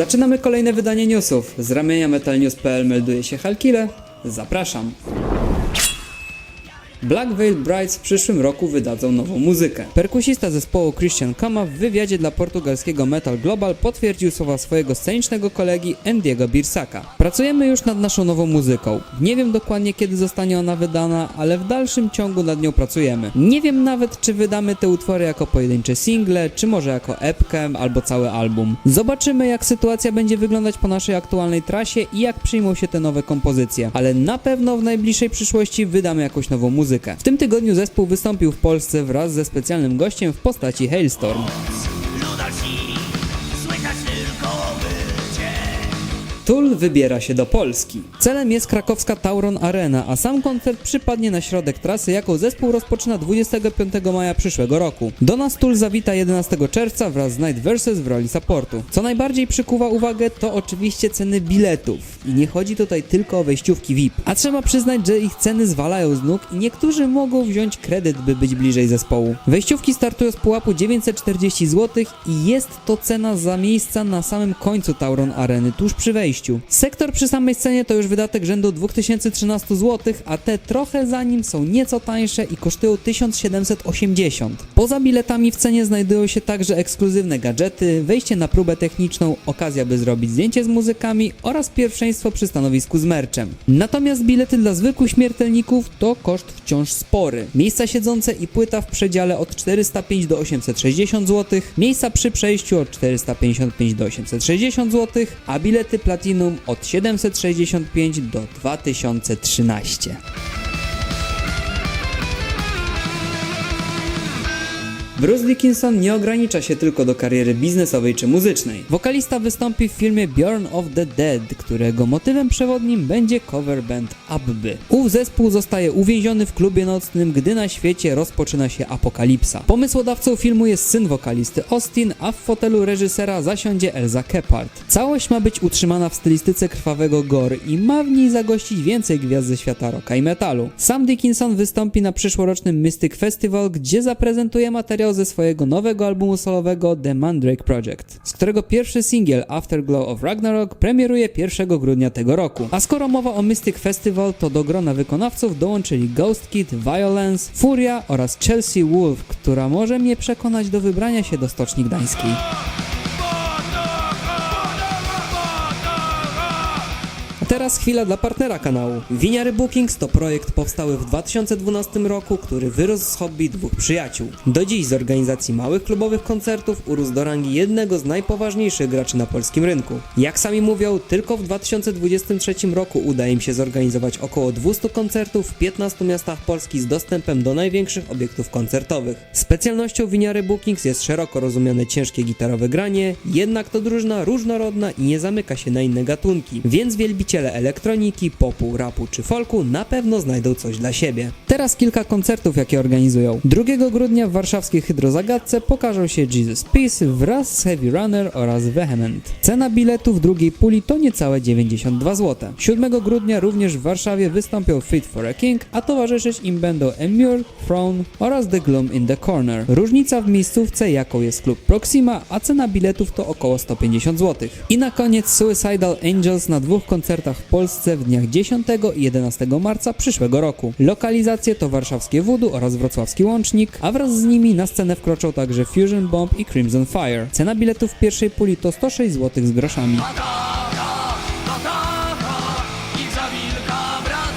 Zaczynamy kolejne wydanie newsów. Z ramienia metalnews.pl melduje się Halkile. Zapraszam. Black Veil Brides w przyszłym roku wydadzą nową muzykę. Perkusista zespołu Christian Kama w wywiadzie dla portugalskiego Metal Global potwierdził słowa swojego scenicznego kolegi Andiego Birsaka. Pracujemy już nad naszą nową muzyką. Nie wiem dokładnie kiedy zostanie ona wydana, ale w dalszym ciągu nad nią pracujemy. Nie wiem nawet czy wydamy te utwory jako pojedyncze single, czy może jako epkę albo cały album. Zobaczymy jak sytuacja będzie wyglądać po naszej aktualnej trasie i jak przyjmą się te nowe kompozycje. Ale na pewno w najbliższej przyszłości wydamy jakąś nową muzykę. W tym tygodniu zespół wystąpił w Polsce wraz ze specjalnym gościem w postaci Hailstorm. Tool wybiera się do Polski. Celem jest krakowska Tauron Arena, a sam koncert przypadnie na środek trasy, jaką zespół rozpoczyna 25 maja przyszłego roku. Do nas Tool zawita 11 czerwca wraz z Night Versus w roli supportu. Co najbardziej przykuwa uwagę to oczywiście ceny biletów. I nie chodzi tutaj tylko o wejściówki VIP. A trzeba przyznać, że ich ceny zwalają z nóg i niektórzy mogą wziąć kredyt, by być bliżej zespołu. Wejściówki startują z pułapu 940 zł i jest to cena za miejsca na samym końcu Tauron Areny, tuż przy wejściu. Sektor przy samej scenie to już wydatek rzędu 2013 zł, a te trochę za nim są nieco tańsze i kosztują 1780. Poza biletami w cenie znajdują się także ekskluzywne gadżety, wejście na próbę techniczną, okazja by zrobić zdjęcie z muzykami oraz pierwszeństwo przy stanowisku z merczem. Natomiast bilety dla zwykłych śmiertelników to koszt wciąż spory. Miejsca siedzące i płyta w przedziale od 405 do 860 zł, miejsca przy przejściu od 455 do 860 zł, a bilety Platinum od 765 do 2013. Bruce Dickinson nie ogranicza się tylko do kariery biznesowej czy muzycznej. Wokalista wystąpi w filmie Bjorn of the Dead, którego motywem przewodnim będzie cover band Abby. Ów zespół zostaje uwięziony w klubie nocnym, gdy na świecie rozpoczyna się apokalipsa. Pomysłodawcą filmu jest syn wokalisty Austin, a w fotelu reżysera zasiądzie Elza Kephart. Całość ma być utrzymana w stylistyce krwawego gore i ma w niej zagościć więcej gwiazd ze świata rocka i metalu. Sam Dickinson wystąpi na przyszłorocznym Mystic Festival, gdzie zaprezentuje materiał ze swojego nowego albumu solowego The Mandrake Project, z którego pierwszy singiel Afterglow of Ragnarok premieruje 1 grudnia tego roku. A skoro mowa o Mystic Festival, to do grona wykonawców dołączyli Ghost Kid, Violence, Furia oraz Chelsea Wolf, która może mnie przekonać do wybrania się do Stoczni Gdańskiej. Teraz chwila dla partnera kanału. Winiary Bookings to projekt powstały w 2012 roku, który wyrósł z hobby dwóch przyjaciół. Do dziś z organizacji małych klubowych koncertów urósł do rangi jednego z najpoważniejszych graczy na polskim rynku. Jak sami mówią, tylko w 2023 roku uda im się zorganizować około 200 koncertów w 15 miastach Polski z dostępem do największych obiektów koncertowych. Specjalnością Winiary Bookings jest szeroko rozumiane ciężkie gitarowe granie, jednak to drużyna różnorodna i nie zamyka się na inne gatunki, więc wielbiciele elektroniki, popu, rapu czy folku na pewno znajdą coś dla siebie. Teraz kilka koncertów, jakie organizują. 2 grudnia w warszawskiej Hydrozagadce pokażą się Jesus Peace wraz z Heavy Runner oraz Vehement. Cena biletu w drugiej puli to niecałe 92 zł. 7 grudnia również w Warszawie wystąpią Fit for a King, a towarzyszyć im będą Emure, Throne oraz The Gloom in the Corner. Różnica w miejscówce, jaką jest klub Proxima, a cena biletów to około 150 zł. I na koniec Suicidal Angels na dwóch koncertach w Polsce w dniach 10 i 11 marca przyszłego roku. Lokalizacje to warszawskie Voodoo oraz wrocławski Łącznik, a wraz z nimi na scenę wkroczą także Fusion Bomb i Crimson Fire. Cena biletów w pierwszej puli to 106 zł z groszami. I za wilka.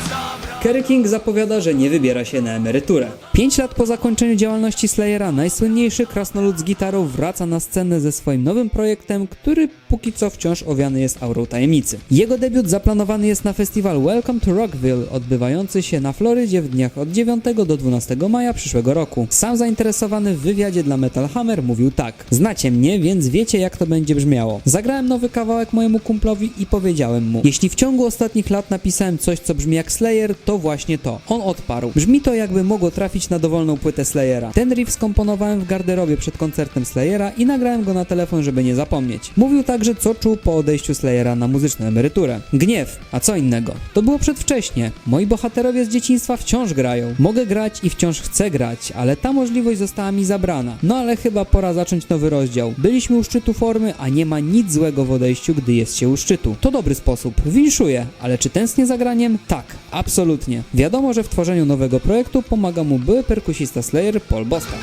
Kerry King zapowiada, że nie wybiera się na emeryturę. 5 lat po zakończeniu działalności Slayera, najsłynniejszy krasnolud z gitarą wraca na scenę ze swoim nowym projektem, który póki co wciąż owiany jest aurą tajemnicy. Jego debiut zaplanowany jest na festiwal Welcome to Rockville, odbywający się na Florydzie w dniach od 9 do 12 maja przyszłego roku. Sam zainteresowany w wywiadzie dla Metal Hammer mówił tak. Znacie mnie, więc wiecie jak to będzie brzmiało. Zagrałem nowy kawałek mojemu kumplowi i powiedziałem mu, jeśli w ciągu ostatnich lat napisałem coś, co brzmi jak Slayer, to właśnie to. On odparł. Brzmi to jakby mogło trafić na dowolną płytę Slayera. Ten riff skomponowałem w garderobie przed koncertem Slayera i nagrałem go na telefon, żeby nie zapomnieć. Mówił także, co czuł po odejściu Slayera na muzyczną emeryturę. Gniew, a co innego? To było przedwcześnie. Moi bohaterowie z dzieciństwa wciąż grają. Mogę grać i wciąż chcę grać, ale ta możliwość została mi zabrana. No ale chyba pora zacząć nowy rozdział. Byliśmy u szczytu formy, a nie ma nic złego w odejściu, gdy jest się u szczytu. To dobry sposób. Winszuję, ale czy tęsknię za graniem? Tak, absolutnie. Wiadomo, że w tworzeniu nowego projektu pomaga mu były perkusista Slayer Paul Bosta.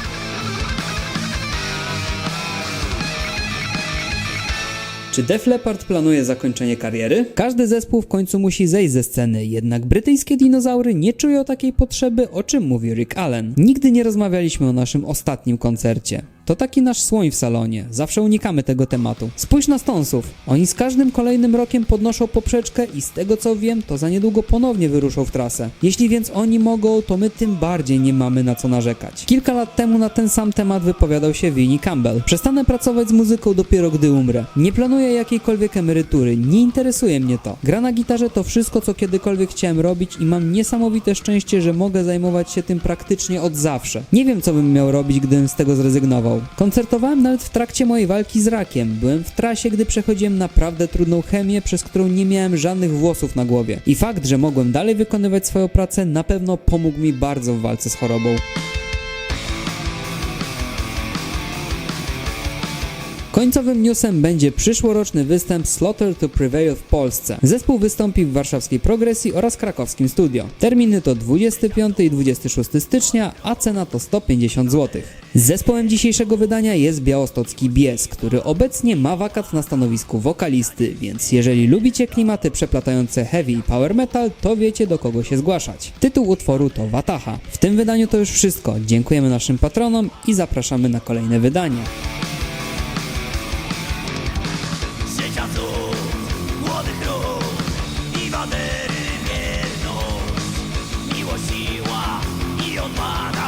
Czy Def Leppard planuje zakończenie kariery? Każdy zespół w końcu musi zejść ze sceny, jednak brytyjskie dinozaury nie czują takiej potrzeby, o czym mówi Rick Allen. Nigdy nie rozmawialiśmy o naszym ostatnim koncercie. To taki nasz słoń w salonie, zawsze unikamy tego tematu. Spójrz na Stonesów, oni z każdym kolejnym rokiem podnoszą poprzeczkę i z tego co wiem, to za niedługo ponownie wyruszą w trasę. Jeśli więc oni mogą, to my tym bardziej nie mamy na co narzekać. Kilka lat temu na ten sam temat wypowiadał się Vinnie Campbell. Przestanę pracować z muzyką dopiero gdy umrę. Nie planuję jakiejkolwiek emerytury, nie interesuje mnie to. Gra na gitarze to wszystko, co kiedykolwiek chciałem robić i mam niesamowite szczęście, że mogę zajmować się tym praktycznie od zawsze. Nie wiem, co bym miał robić, gdybym z tego zrezygnował. Koncertowałem nawet w trakcie mojej walki z rakiem. Byłem w trasie, gdy przechodziłem naprawdę trudną chemię, przez którą nie miałem żadnych włosów na głowie. I fakt, że mogłem dalej wykonywać swoją pracę, na pewno pomógł mi bardzo w walce z chorobą. Końcowym newsem będzie przyszłoroczny występ Slaughter to Prevail w Polsce. Zespół wystąpi w warszawskiej Progresji oraz krakowskim studio. Terminy to 25 i 26 stycznia, a cena to 150 zł. Zespołem dzisiejszego wydania jest białostocki Bies, który obecnie ma wakat na stanowisku wokalisty, więc jeżeli lubicie klimaty przeplatające heavy i power metal, to wiecie do kogo się zgłaszać. Tytuł utworu to Wataha. W tym wydaniu to już wszystko. Dziękujemy naszym patronom i zapraszamy na kolejne wydanie. Miłość, siła i odwaga